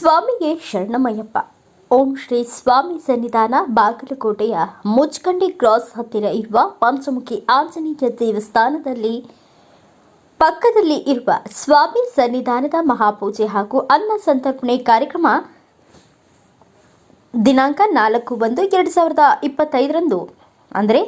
ಸ್ವಾಮಿಯೇ ಶರಣಮಯ್ಯಪ್ಪ. ಓಂ ಶ್ರೀ ಸ್ವಾಮಿ ಸನ್ನಿಧಾನ ಬಾಗಲಕೋಟೆಯ ಮುಚ್ಕಂಡಿ ಕ್ರಾಸ್ ಹತ್ತಿರ ಇರುವ ಪಂಚಮುಖಿ ಆಂಜನೇಯ ದೇವಸ್ಥಾನದಲ್ಲಿ ಪಕ್ಕದಲ್ಲಿ ಇರುವ ಸ್ವಾಮಿ ಸನ್ನಿಧಾನದ ಮಹಾಪೂಜೆ ಹಾಗೂ ಅನ್ನ ಸಂತರ್ಪಣೆ ಕಾರ್ಯಕ್ರಮ ದಿನಾಂಕ ನಾಲ್ಕು ಒಂದು ಎರಡು ಸಾವಿರದ ಇಪ್ಪತ್ತೈದರಂದು, ಅಂದರೆ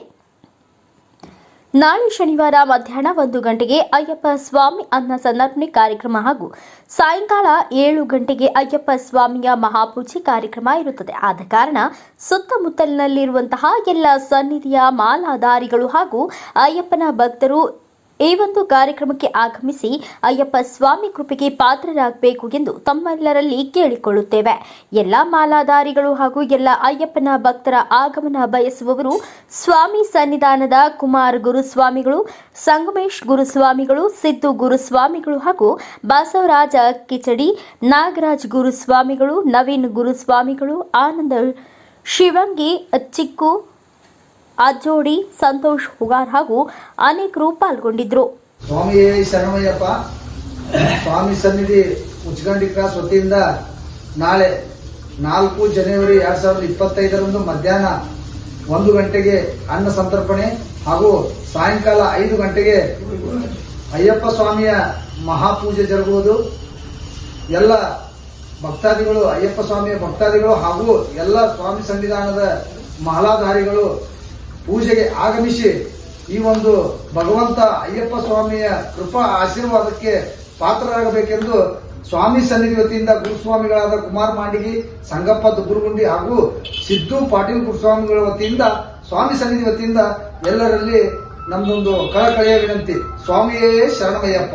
ನಾಳೆ ಶನಿವಾರ ಮಧ್ಯಾಹ್ನ ಒಂದು ಗಂಟೆಗೆ ಅಯ್ಯಪ್ಪ ಸ್ವಾಮಿ ಅನ್ನ ಸಂದರ್ಪಣೆ ಕಾರ್ಯಕ್ರಮ ಹಾಗೂ ಸಾಯಂಕಾಲ ಏಳು ಗಂಟೆಗೆ ಅಯ್ಯಪ್ಪ ಸ್ವಾಮಿಯ ಮಹಾಪೂಜೆ ಕಾರ್ಯಕ್ರಮ ಇರುತ್ತದೆ. ಆದ ಕಾರಣ ಸುತ್ತಮುತ್ತಲಿನಲ್ಲಿರುವಂತಹ ಎಲ್ಲ ಸನ್ನಿಧಿಯ ಮಾಲಾಧಾರಿಗಳು ಹಾಗೂ ಅಯ್ಯಪ್ಪನ ಭಕ್ತರು ಈ ಒಂದು ಕಾರ್ಯಕ್ರಮಕ್ಕೆ ಆಗಮಿಸಿ ಅಯ್ಯಪ್ಪ ಸ್ವಾಮಿ ಕೃಪೆಗೆ ಪಾತ್ರರಾಗಬೇಕು ಎಂದು ತಮ್ಮೆಲ್ಲರಲ್ಲಿ ಕೇಳಿಕೊಳ್ಳುತ್ತೇವೆ. ಎಲ್ಲ ಮಾಲಾಧಾರಿಗಳು ಹಾಗೂ ಎಲ್ಲ ಅಯ್ಯಪ್ಪನ ಭಕ್ತರ ಆಗಮನ ಬಯಸುವವರು ಸ್ವಾಮಿ ಸನ್ನಿಧಾನದ ಕುಮಾರ್ ಗುರುಸ್ವಾಮಿಗಳು, ಸಂಗಮೇಶ್ ಗುರುಸ್ವಾಮಿಗಳು, ಸಿದ್ದು ಗುರುಸ್ವಾಮಿಗಳು ಹಾಗೂ ಬಸವರಾಜ ಕಿಚಡಿ, ನಾಗರಾಜ್ ಗುರುಸ್ವಾಮಿಗಳು, ನವೀನ್ ಗುರುಸ್ವಾಮಿಗಳು, ಆನಂದ ಶಿವಂಗಿ, ಚಿಕ್ಕು ಅಜ್ಜೋಡಿ, ಸಂತೋಷ್ ಹುಗಾರ್ ಹಾಗೂ ಅನೇಕರು ಪಾಲ್ಗೊಂಡಿದ್ರು. ಸ್ವಾಮಿ ಶರಣಯ್ಯಪ್ಪ, ಸ್ವಾಮಿ ಸನ್ನಿಧಿ ಉಚ್ಚಗಂಡಿ ಕ್ರಾಸ್ ವತಿಯಿಂದ ನಾಳೆ ನಾಲ್ಕು ಜನವರಿ ಎರಡ್ ಸಾವಿರದ ಇಪ್ಪತ್ತೈದರಂದು ಮಧ್ಯಾಹ್ನ ಒಂದು ಗಂಟೆಗೆ ಅನ್ನ ಸಂತರ್ಪಣೆ ಹಾಗೂ ಸಾಯಂಕಾಲ ಐದು ಗಂಟೆಗೆ ಅಯ್ಯಪ್ಪ ಸ್ವಾಮಿಯ ಮಹಾಪೂಜೆ ಜರುಗುವುದು. ಎಲ್ಲ ಭಕ್ತಾದಿಗಳು, ಅಯ್ಯಪ್ಪ ಸ್ವಾಮಿಯ ಭಕ್ತಾದಿಗಳು ಹಾಗೂ ಎಲ್ಲ ಸ್ವಾಮಿ ಸನ್ನಿಧಾನದ ಮಹಲಾಧಾರಿಗಳು ಪೂಜೆಗೆ ಆಗಮಿಸಿ ಈ ಒಂದು ಭಗವಂತ ಅಯ್ಯಪ್ಪ ಸ್ವಾಮಿಯ ಕೃಪಾ ಆಶೀರ್ವಾದಕ್ಕೆ ಪಾತ್ರರಾಗಬೇಕೆಂದು ಸ್ವಾಮಿ ಸನ್ನಿಧಿ ವತಿಯಿಂದ ಗುರುಸ್ವಾಮಿಗಳಾದ ಕುಮಾರ್ ಮಾಂಡಿಗಿ ಸಂಗಪ್ಪ ದುಬ್ಬುರುಗುಂಡಿ ಹಾಗೂ ಸಿದ್ದು ಪಾಟೀಲ್ ಗುರುಸ್ವಾಮಿಗಳ ವತಿಯಿಂದ ಸ್ವಾಮಿ ಸನ್ನಿಧಿ ವತಿಯಿಂದ ಎಲ್ಲರಲ್ಲಿ ನಮ್ದೊಂದು ಕಳಕಳಿಯ ವಿನಂತಿ. ಸ್ವಾಮಿಯೇ ಶರಣಮಯ್ಯಪ್ಪ.